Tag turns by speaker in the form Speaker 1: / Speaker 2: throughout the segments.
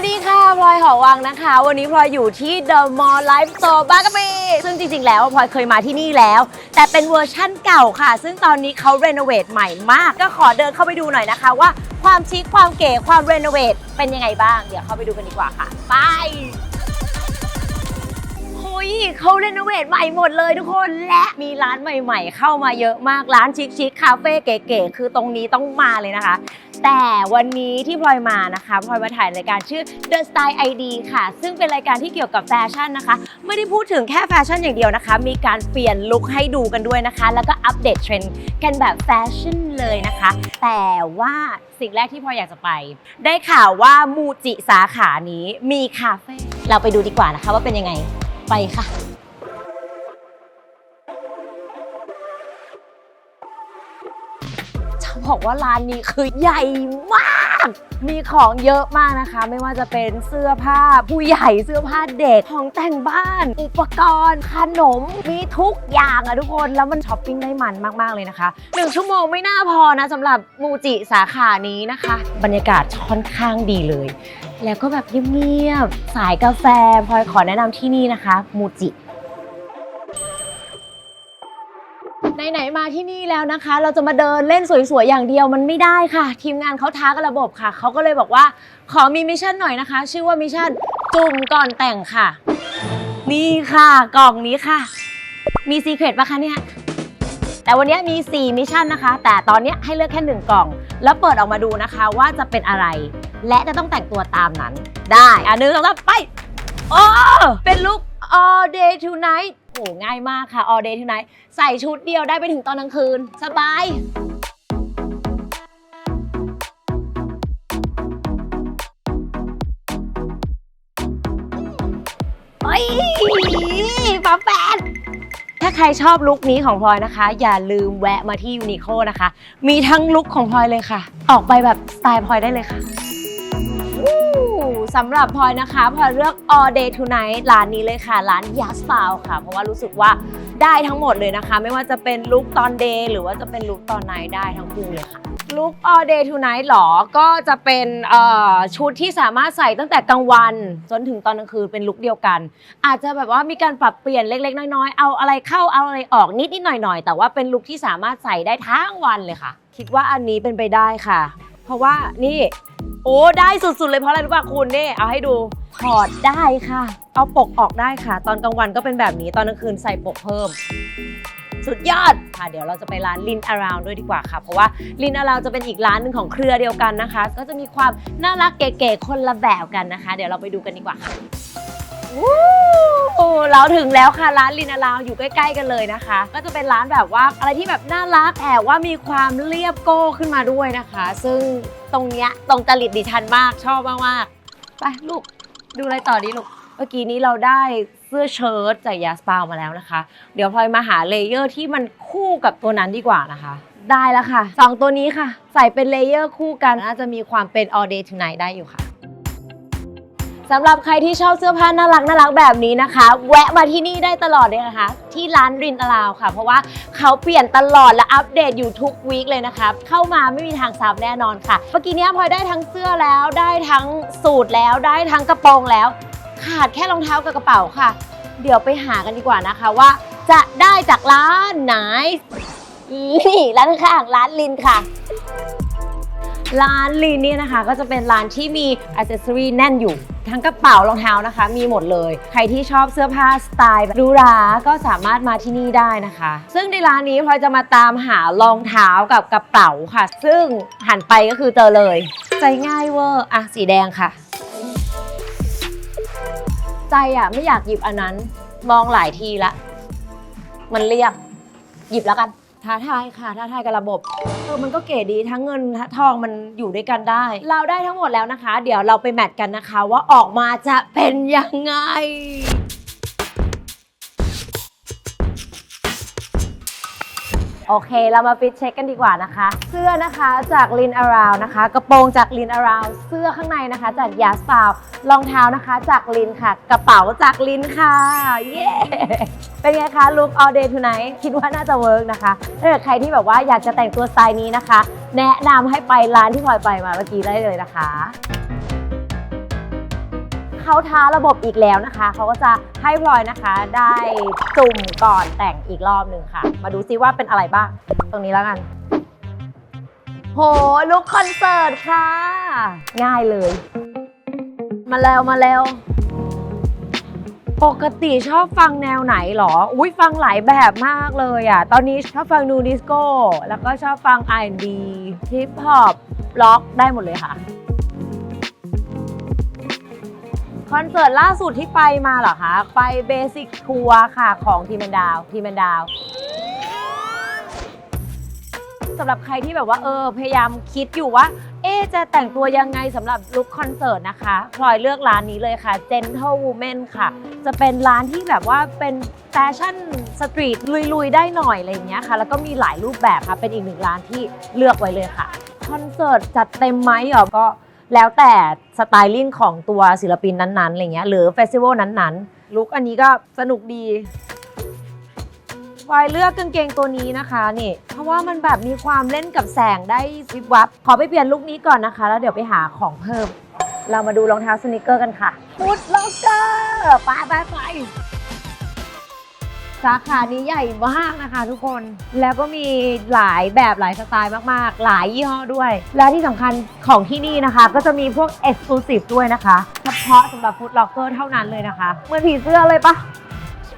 Speaker 1: วัสดีค่ะพลอยหอวังนะคะ วันนี้พลอยอยู่ที่ The Mall Life Store บางกะปิซึ่งจริง ๆ แล้วพลอยเคยมาที่นี่แล้ว แต่เป็นเวอร์ชั่นเก่าค่ะ ซึ่งตอนนี้เขาเรโนเวทใหม่มาก ก็ขอเดินเข้าไปดูหน่อยนะคะ ว่าความชิคความเก๋ความเรโนเวทเป็นยังไงบ้าง เดี๋ยวเข้าไปดูกันดีกว่าค่ะ ไปยเขาเรโนเวทใหม่หมดเลยทุกคนและมีร้านใหม่ ๆ เข้ามาเยอะมากร้านชิคๆคาเฟ่เก๋ๆคือตรงนี้ต้องมาเลยนะคะ แต่วันนี้ที่พลอยมานะคะพลอยมาถ่ายรายการชื่อ The Style ID ค่ะ ซึ่งเป็นรายการที่เกี่ยวกับแฟชั่นนะคะ ไม่ได้พูดถึงแค่แฟชั่นอย่างเดียวนะคะ มีการเปลี่ยนลุคให้ดูกันด้วยนะคะ แล้วก็อัปเดตเทรนด์กันแบบแฟชั่นเลยนะคะ แต่ว่าสิ่งแรกที่พลอยอยากจะไป ได้ข่าวว่ามูจิสาขานี้มีคาเฟ่เราไปดูดีกว่านะคะว่าเป็นยังไงไปค่ะ บอกว่าร้านนี้คือใหญ่มาก มีของเยอะมากนะคะ ไม่ว่าจะเป็นเสื้อผ้าผู้ใหญ่เสื้อผ้าเด็กของแต่งบ้าน อุปกรณ์ขนมมีทุกอย่างอะทุกคนแล้วมันช้อปปิ้งได้มันมาก ๆ เลยนะคะหนึ่งชั่วโมงไม่น่าพอนะสำหรับมูจิสาขานี้นะคะ บรรยากาศค่อนข้างดีเลย แล้วก็แบบเงียบๆสายกาแฟพลอยขอแนะนำที่นี่นะคะมูจิ ไหนๆมาที่นี่แล้วนะคะ เราจะมาเดินเล่นสวยๆอย่างเดียวมันไม่ได้ค่ะ ทีมงานเขาท้ากันระบบค่ะ เขาก็เลยบอกว่าขอมีมิชชั่นหน่อยนะคะ ชื่อว่ามิชชั่นจุ่มก่อนแต่งค่ะ นี่ค่ะกล่องนี้ค่ะ มีซีเครตปะคะเนี่ย แต่วันนี้มี 4 มิชชั่นนะคะ แต่ตอนนี้ให้เลือกแค่หนึ่งกล่อง แล้วเปิดออกมาดูนะคะว่าจะเป็นอะไร และจะต้องแต่งตัวตามนั้น ได้ อะหนึ่งสองสามไป โอ้ เป็นลุค all day tonight อ้ง่ายมากค่ะ all day tonight ใส่ชุดเดียวได้ไปถึงตอนกลางคืน สบายเฮ้ยฝาแฝดถ้าใครชอบลุคนี้ของพลอยนะคะ อย่าลืมแวะมาที่ยูนิโคนะคะ มีทั้งลุคของพลอยเลยค่ะ ออกไปแบบสไตล์พลอยได้เลยค่ะ สำหรับพลอยนะคะพลอยเลือก all day tonight ร้านนี้เลยค่ะ ร้าน Yas p a o ค่ะ เพราะว่ารู้สึกว่าได้ทั้งหมดเลยนะคะ ไม่ว่าจะเป็นลุคตอน day หรือว่าจะเป็นลุคตอน night ได้ทั้งคู่เลยค่ะลุค all day tonight หรอ ก็จะเป็นชุดที่สามารถใส่ตั้งแต่กลางวัน จนถึงตอนกลางคืนเป็นลุคเดียวกัน อาจจะแบบว่ามีการปรับเปลี่ยนเล็ก ๆ น้อยๆ เอาอะไรเข้าเอาอะไรออกนิดนิดๆหน่อยๆ แต่ว่าเป็นลุคที่สามารถใส่ได้ทั้งวันเลยค่ะ คิดว่าอันนี้เป็นไปได้ค่ะ เพราะว่านี่โอ้ได้สุดๆเลยเพราะอะไรรู้ป่ะคุณนี่เอาให้ดูถอดได้ค่ะ เอาปกออกได้ค่ะ ตอนกลางวันก็เป็นแบบนี้ตอนกลางคืนใส่ปกเพิ่ม สุดยอดค่ะ เดี๋ยวเราจะไปร้านลินอาราวด้วยดีกว่าค่ะ เพราะว่าลินอาราวจะเป็นอีกร้านหนึ่งของเครือเดียวกันนะคะ ก็จะมีความน่ารักเก๋ๆคนละแบบกันนะคะ เดี๋ยวเราไปดูกันดีกว่าค่ะ วู้เราถึงแล้วค่ะร้านลินาราวอยู่ใกล้ ๆ กันเลยนะคะ ก็จะเป็นร้านแบบว่าอะไรที่แบบน่ารักแต่ว่ามีความเรียบโก้ขึ้นมาด้วยนะคะ ซึ่งตรงเนี้ยตรงจริตดิฉันมากชอบมากๆไปลูกดูอะไรต่อดีลูกเมื่อกี้นี้เราได้เสื้อเชิ้ตจากยาสปาวมาแล้วนะคะ เดี๋ยวพลอยมาหาเลเยอร์ที่มันคู่กับตัวนั้นดีกว่านะคะ ได้แล้วค่ะสองตัวนี้ค่ะ ใส่เป็นเลเยอร์คู่กันน่าจะมีความเป็น all day tonight ได้อยู่ค่ะ สำหรับใครที่ชอบเสื้อผ้าน่ารักน่ารักแบบนี้นะคะ แวะมาที่นี่ได้ตลอดเลยนะคะ ที่ร้านรินอลาวค่ะ เพราะว่าเขาเปลี่ยนตลอดและอัปเดตอยู่ทุกวีคเลยนะคะเข้ามาไม่มีทางซ้ำแน่นอนค่ะเมื่อกี้เนี้ยพลอยได้ทั้งเสื้อแล้วได้ทั้งสูทแล้วได้ทั้งกระโปรงแล้ว ขาดแค่รองเท้ากับกระเป๋าค่ะ เดี๋ยวไปหากันดีกว่านะคะว่า จะได้จากร้านไหนนี่ร้านข้างร้านลินค่ะร้านลินเนี่ยนะคะก็จะเป็นร้านที่มีอ c เซอรีแน่นอยู่ ทั้งกระเป๋ารองเท้านะคะ มีหมดเลย ใครที่ชอบเสื้อผ้าสไตล์หรูหราก็สามารถมาที่นี่ได้นะคะ ซึ่งในร้านนี้พลอยจะมาตามหารองเท้ากับกระเป๋าค่ะ ซึ่งหันไปก็คือเจอเลย ใจง่ายเวอร์อะสีแดงค่ะ ใจอะไม่อยากหยิบอันนั้น มองหลายทีละ มันเรียกหยิบแล้วกัน ท้าทายค่ะท้าทายกับระบบเออมันก็เก๋ดีทั้งเงินทั้งทองมันอยู่ด้วยกันได้ เราได้ทั้งหมดแล้วนะคะ เดี๋ยวเราไปแมทกันนะคะ ว่าออกมาจะเป็นยังไง โอเค เรามาฟิตเช็คกันดีกว่านะคะ เสื้อนะคะจากลินอาราวนะคะ กระโปรงจากลินอาราวเสื้อข้างในนะคะ จากยาสปาวรองเท้านะคะ จากลินค่ะ กระเป๋าจากลินค่ะ เย้เป็นไงคะลุค all day tonight คิดว่าน่าจะเวิร์กนะคะถ้าเกิดใครที่แบบว่าอยากจะแต่งตัวสไตล์นี้นะคะ แนะนำให้ไปร้านที่พลอยไปมาเมื่อกี้ได้เลยนะคะ เขาท้าระบบอีกแล้วนะคะ เขาก็จะให้พลอยนะคะได้จุ่มก่อนแต่งอีกรอบหนึ่งค่ะ มาดูซิว่าเป็นอะไรบ้าง ตรงนี้แล้วกัน โหลุกคอนเสิร์ตค่ะ ง่ายเลย มาแล้วมาแล้ว ปกติชอบฟังแนวไหนหรอ อุ้ยฟังหลายแบบมากเลยอะ ตอนนี้ชอบฟังนูดิสโก้ แล้วก็ชอบฟัง R&B ฮิปฮอปล็อกได้หมดเลยค่ะ คอนเสิร์ตล่าสุดที่ไปมาเหรอคะ ไปเบสิกทัวร์ค่ะของทีมแมนดาวทีมแมนดาวสำหรับใครที่แบบว่าเออพยายามคิดอยู่ว่า เอ๊จะแต่งตัวยังไงสำหรับลุคคอนเสิร์ตนะคะพลอยเลือกร้านนี้เลยค่ะ Gentle Woman ค่ะ จะเป็นร้านที่แบบว่าเป็นแฟชั่นสตรีทลุยๆ ได้หน่อยอะไรอย่างเงี้ยค่ะ แล้วก็มีหลายรูปแบบค่ะ เป็นอีกหนึ่งร้านที่เลือกไว้เลยค่ะ คอนเสิร์ตจัดเต็มไหมเหรอก็ แล้วแต่สไตลิ่งของตัวศิลปินนั้นๆอะไรเงี้ยหรือเฟสติวัลนั้นๆ ลุคอันนี้ก็สนุกดีพลอยเลือกกางเกงตัวนี้นะคะนี่ เพราะว่ามันแบบมีความเล่นกับแสงได้วิบวับ ขอไปเปลี่ยนลุคนี้ก่อนนะคะ แล้วเดี๋ยวไปหาของเพิ่ม เรามาดูรองเท้าสนิเกอร์กันค่ะฟุตล็อกเกอร์ไปไปไป สาขานี้ใหญ่มากนะคะทุกคนแล้วก็มีหลายแบบหลายสไตล์มากๆ หลายยี่ห้อด้วย และที่สำคัญของที่นี่นะคะ ก็จะมีพวก Exclusive ด้วยนะคะ เฉพาะสำหรับฟุตล็อกเกอร์เท่านั้นเลยนะคะเหมือนผีเสื้อเลยปะ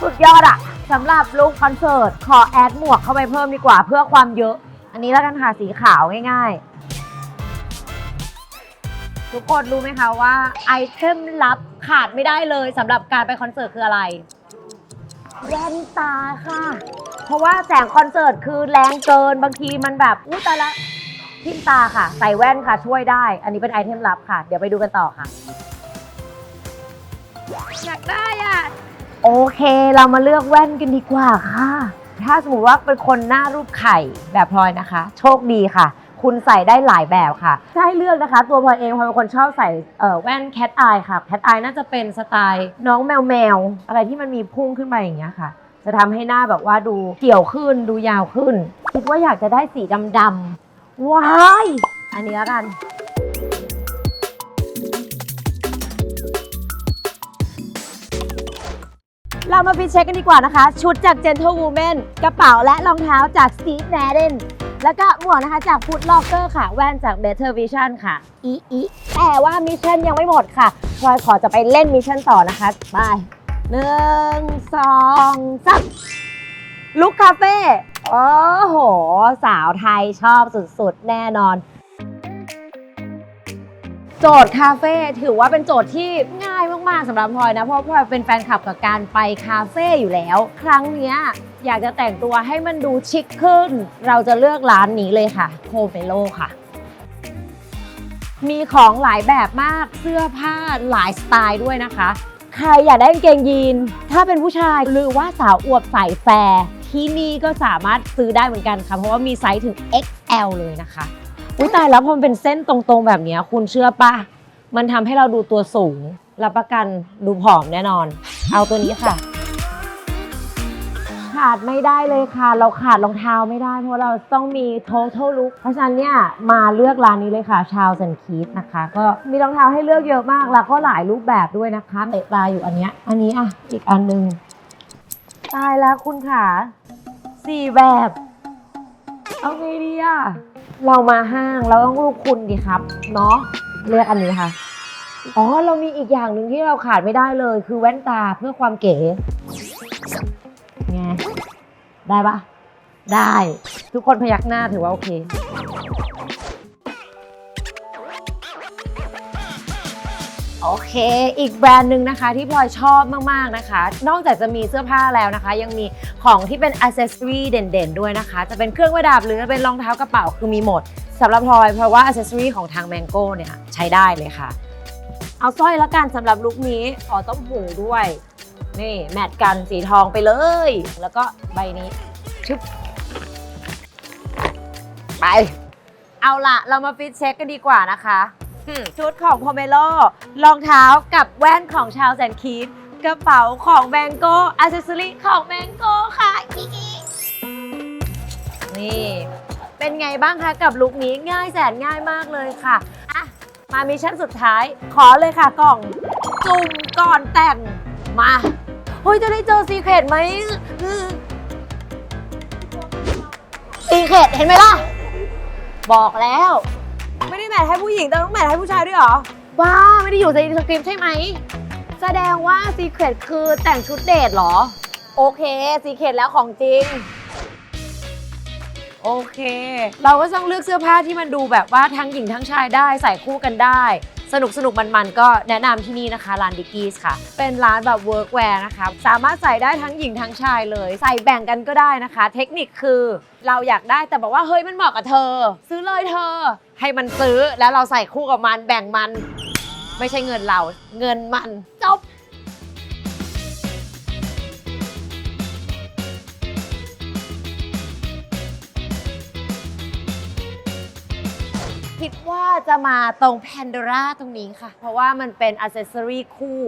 Speaker 1: สุดยอดอะสำหรับลุคคอนเสิร์ต ขอแอดหมวกเข้าไปเพิ่มดีกว่าเพื่อความเยอะ อันนี้แล้วกันค่ะสีขาวง่ายๆ ทุกคนรู้ไหมคะว่าไอเทมลับขาดไม่ได้เลยสำหรับการไปคอนเสิร์ตคืออะไร แว่นตาค่ะ เพราะว่าแสงคอนเสิร์ตคือแรงเกินบางทีมันแบบอู้ตายละทิ่มตาค่ะ ใส่แว่นค่ะช่วยได้ อันนี้เป็นไอเทมลับค่ะ เดี๋ยวไปดูกันต่อค่ะ อยากได้อะ โอเคเรามาเลือกแว่นกันดีกว่าค่ะ ถ้าสมมติว่าเป็นคนหน้ารูปไข่แบบพลอยนะคะ โชคดีค่ะ คุณใส่ได้หลายแบบค่ะ ถ้าให้เลือกนะคะ ตัวพลอยเองพลอยเป็นคนชอบใส่เอ่อแว่นแคทอายค่ะแคทอายน่าจะเป็นสไตล์น้องแมวแมวอะไรที่มันมีพุ่งขึ้นมาอย่างเงี้ยค่ะ จะทำให้หน้าแบบว่าดูเกี่ยวขึ้นดูยาวขึ้น คิดว่าอยากจะได้สีดำๆว้าย อันนี้แล้วกัน เรามาพิเช็คกันดีกว่านะคะ ชุดจาก Gentle Woman กระเป๋าและรองเท้าจาก Steve Madden แล้วก็หมวกนะคะจาก Foot Locker ค่ะ แว่นจาก Better Vision ค่ะอีอีแต่ว่ามิชชั่นยังไม่หมดค่ะพลอยขอจะไปเล่นมิชชั่นต่อนะคะไปหนึ่งสองสามลุกคาเฟ่โอ้โห สาวไทยชอบสุดๆ แน่นอน โจทย์คาเฟ่ถือว่าเป็นโจทย์ที่ง่ายมากๆสำหรับพลอยนะ เพราะพลอยเป็นแฟนคลับกับการไปคาเฟ่อยู่แล้ว ครั้งเนี้ยอยากจะแต่งตัวให้มันดูชิคขึ้น เราจะเลือกร้านนี้เลยค่ะโคเมโลค่ะ มีของหลายแบบมากเสื้อผ้าหลายสไตล์ด้วยนะคะ ใครอยากได้กางเกงยีน ถ้าเป็นผู้ชายหรือว่าสาวอวบใส่แฟร์ที่นี่ก็สามารถซื้อได้เหมือนกันค่ะ เพราะว่ามีไซส์ถึง XL เลยนะคะ อุ้ยตายแล้วพอมันเป็นเส้นตรงๆแบบเนี้ยคุณเชื่อปะมันทำให้เราดูตัวสูง รับประกันดูผอมแน่นอน เอาตัวนี้ค่ะ ขาดไม่ได้เลยค่ะ เราขาดรองเท้าไม่ได้ เพราะเราต้องมี total look เพราะฉะนั้นเนี่ยมาเลือกร้านนี้เลยค่ะ ชาวสันคีดนะคะ ก็มีรองเท้าให้เลือกเยอะมาก แล้วก็หลายรูปแบบด้วยนะคะเตะปลาอยู่อันเนี้ย อันนี้อะ อีกอันหนึง ตายแล้วคุณค่ะสี่แบบ เอาไงดีอะ เรามาห้างเราต้องรูปคุณดีครับ เนาะเลือกอันนี้ค่ะ อ๋อ เรามีอีกอย่างหนึ่งที่เราขาดไม่ได้เลย คือแว่นตาเพื่อความเก๋ไงได้ปะได้ ทุกคนพยักหน้าถือว่าโอเค เค อีกแบรนด์หนึ่งนะคะที่พลอยชอบมากๆนะคะ นอกจากจะมีเสื้อผ้าแล้วนะคะ ยังมีของที่เป็นอ c เซสซอรีเด่นๆ ด้วยนะคะ จะเป็นเครื่องประดับหรือจะเป็นรองเท้ากระเป๋าคือมีหมดสำหรับพลอยเพราะว่าอ c เซสซอรีของทางแมงโก้เนี่ยใช้ได้เลยค่ะ เอาสร้อยแล้วกันสำหรับลุคนี้อ๋อต้องหูด้วย นี่แมทกันสีทองไปเลย แล้วก็ใบนี้ชึบไป เอาละเรามาฟิตเช็คกันดีกว่านะคะ ชุดของพอเมโลรองเท้ากับแว่นของชาวแซนคีดกระเป๋าของแมงโก้อัซเซอรี่ของแมงโก้ค่ะอีนี่ เป็นไงบ้างคะกับลุคนี้ง่ายแสนง่ายมากเลยค่ะอะ มามิชชั่นสุดท้าย ขอเลยค่ะกล่องจุ่มก่อนแต่งมาเฮ้ยจะได้เจอซีเครตไหมซีเครตเห็นไหมล่ะ บอกแล้ว ไม่ได้แมทให้ผู้หญิงแต่ต้องแมทให้ผู้ชายด้วยเหรอ ว้าไม่ได้อยู่ในสคริปต์ใช่ไหม แสดงว่าซีเครตคือแต่งชุดเดทเหรอ โอเคซีเครตแล้วของจริง โอเค เราก็ต้องเลือกเสื้อผ้าที่มันดูแบบว่าทั้งหญิงทั้งชายได้ใส่คู่กันได้ สนุกสนุกมันๆก็แนะนำที่นี่นะคะร้านดิกกี้ค่ะ เป็นร้านแบบเวิร์กแวร์นะคะ สามารถใส่ได้ทั้งหญิงทั้งชายเลย ใส่แบ่งกันก็ได้นะคะ เทคนิคคือเราอยากได้แต่บอกว่าเฮ้ยมันเหมาะกับเธอ ซื้อเลยเธอ ให้มันซื้อแล้วเราใส่คู่กับมันแบ่งมัน ไม่ใช่เงินเรา เงินมันจบคิดว่าจะมาตรง Pandora ตรงนี้ค่ะ เพราะว่ามันเป็นอ c เซสซอรีคู่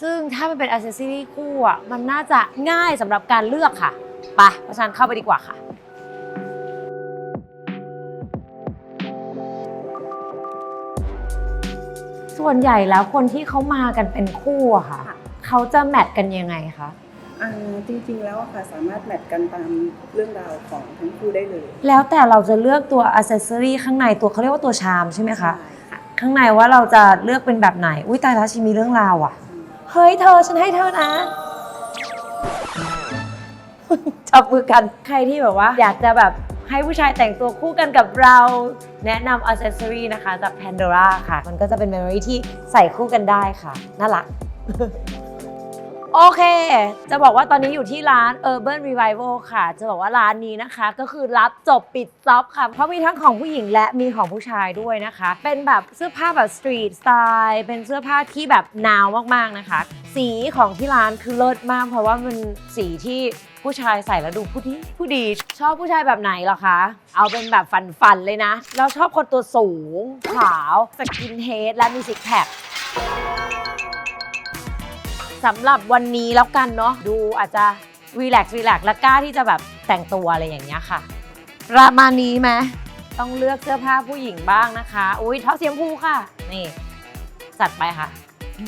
Speaker 1: ซึ่งถ้ามันเป็นอ c เซสซอรีคู่อะมันน่าจะง่ายสำหรับการเลือกค่ะไปเพราะฉะนั้นเข้าไปดีกว่าค่ะ ส่วนใหญ่แล้วคนที่เขามากันเป็นคู่อะค่ะ เขาจะแมทกันยังไงคะ
Speaker 2: อ่าจริงๆแล้วอะค่ะสามารถแมทกันตามเรื่องราวของทั้งคู่ได้เลย
Speaker 1: แล้วแต่เราจะเลือกตัวอ c เซสซอรีข้างในตัวเขาเรียกว่าตัวชามใช่ไหมคะ
Speaker 2: ใช่ค่ะ
Speaker 1: ข้างในว่าเราจะเลือกเป็นแบบไหน อุ้ยตายแล้วชีมีเรื่องราวอะเฮ้ยเธอฉันให้เธอนะ จับมือกันใครที่แบบว่า อยากจะแบบ ให้ผู้ชายแต่งตัวคู่กันกับเรา แนะนำอ c เซสซอรีนะคะ จาก Pandora ค่ะ มันก็จะเป็นเมมโมรีที่ใส่คู่กันได้ค่ะ น่ารัก โอเค จะบอกว่าตอนนี้อยู่ที่ร้าน Urban Revival ค่ะ จะบอกว่าร้านนี้นะคะ ก็คือรับจบปิดจ็อบค่ะ เพราะมีทั้งของผู้หญิงและมีของผู้ชายด้วยนะคะ เป็นแบบเสื้อผ้าแบบสตรีทสไตล์เป็นเสื้อผ้าที่แบบนาวมากๆนะคะ สีของที่ร้านคือเลิศมาก เพราะว่ามันสีที่ ผู้ชายใส่แล้วดูผู้ดีผู้ดี ชอบผู้ชายแบบไหนเหรอคะ เอาเป็นแบบฟันๆเลยนะ เราชอบคนตัวสูง ขาวสกินเฮดและมีซิกแพคสำหรับวันนี้แล้วกันเนาะดูอาจจะรีแลกซ์รีแลกซ์และกล้าที่จะแบบแต่งตัวอะไรอย่างเงี้ยค่ะ ประมาณนี้ไหมต้องเลือกเสื้อผ้าผู้หญิงบ้างนะคะ อุ้ยเท้าเสียมพูค่ะ นี่จัดไปค่ะ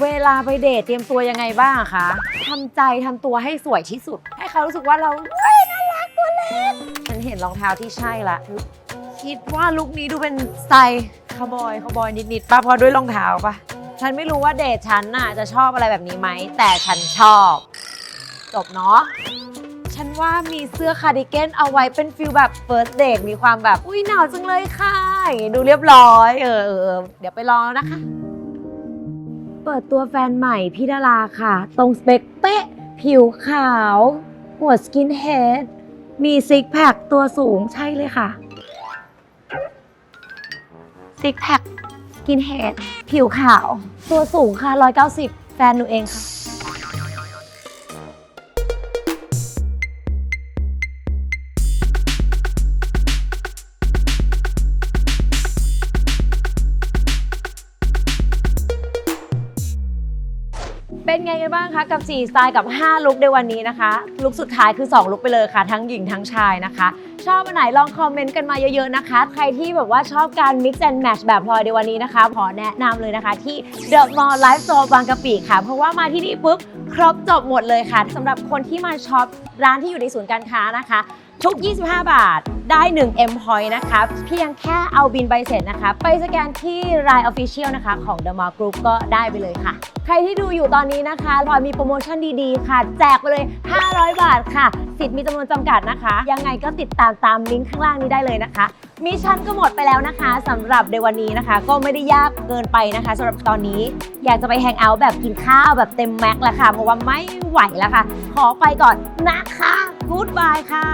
Speaker 1: เวลาไปเดทเตรียมตัวยังไงบ้างอะคะทำใจทำตัวให้สวยที่สุดให้ เขารู้สึกว่าเราเฮ้ยน่ารักตัวเล็กฉันเห็นรองเท้าที่ใช่ละคิดว่าลุคนี้ดูเป็นสไตล์คาวบอยคาวบอยนิดๆป่ะเพอด้วยรองเท้าป่ะฉันไม่รู้ว่าเดทฉันน่ะจะชอบอะไรแบบนี้ไหม แต่ฉันชอบ จบเนาะฉันว่ามีเสื้อคาร์ดิแกนเอาไว้เป็นฟิลแบบเฟิร์สเดทมีความแบบ อุ้ยหนาวจังเลยค่ะอย่างงี้ดูเรียบร้อย เออเออเดี๋ยวไปรอนะคะ เปิดตัวแฟนใหม่พี่ดาราค่ะ ตรงสเปคเป๊ะ ผิวขาว หัวสกินเฮดมีซิกแพคตัวสูงใช่เลยค่ะ ซิกแพคสกินเฮดผิวขาว ตัวสูงค่ะ 190 แฟนหนูเองค่ะ ไงกันบ้างคะกับ 4 สไตล์กับ 5 ลุคในวันนี้นะคะ ลุคสุดท้ายคือ 2 ลุคไปเลยค่ะ ทั้งหญิงทั้งชายนะคะ ชอบอันไหนลองคอมเมนต์กันมาเยอะๆนะคะ ใครที่แบบว่าชอบการ mix and match แบบพลอยในวันนี้นะคะ ขอแนะนำเลยนะคะ ที่ The Mall Life Store บางกะปิค่ะ เพราะว่ามาที่นี่ปุ๊บครบจบหมดเลยค่ะสำหรับคนที่มาช็อปร้านที่อยู่ในศูนย์การค้านะคะ ทุก 25 บาท ได้ 1 M Point นะคะ เพียงแค่เอาบินใบเสร็จนะคะ ไปสแกนที่ Line Official นะคะ ของ The Mall Group ก็ได้ไปเลยค่ะ ใครที่ดูอยู่ตอนนี้นะคะพลอยมีโปรโมชั่นดีๆ ค่ะ แจกไปเลย 500 บาทค่ะ สิทธิ์มีจำนวนจำกัดนะคะ ยังไงก็ติดตามตามลิงก์ข้างล่างนี้ได้เลยนะคะมิชชั่นก็หมดไปแล้วนะคะสำหรับในวันนี้นะคะ ก็ไม่ได้ยากเกินไปนะคะสำหรับตอนนี้อยากจะไปแฮงเอาท์แบบกินข้าวแบบเต็มแม็กซ์แล้วค่ะเพราะว่าไม่ไหวแล้วค่ะ ขอไปก่อนนะคะกู๊ดบายค่ะ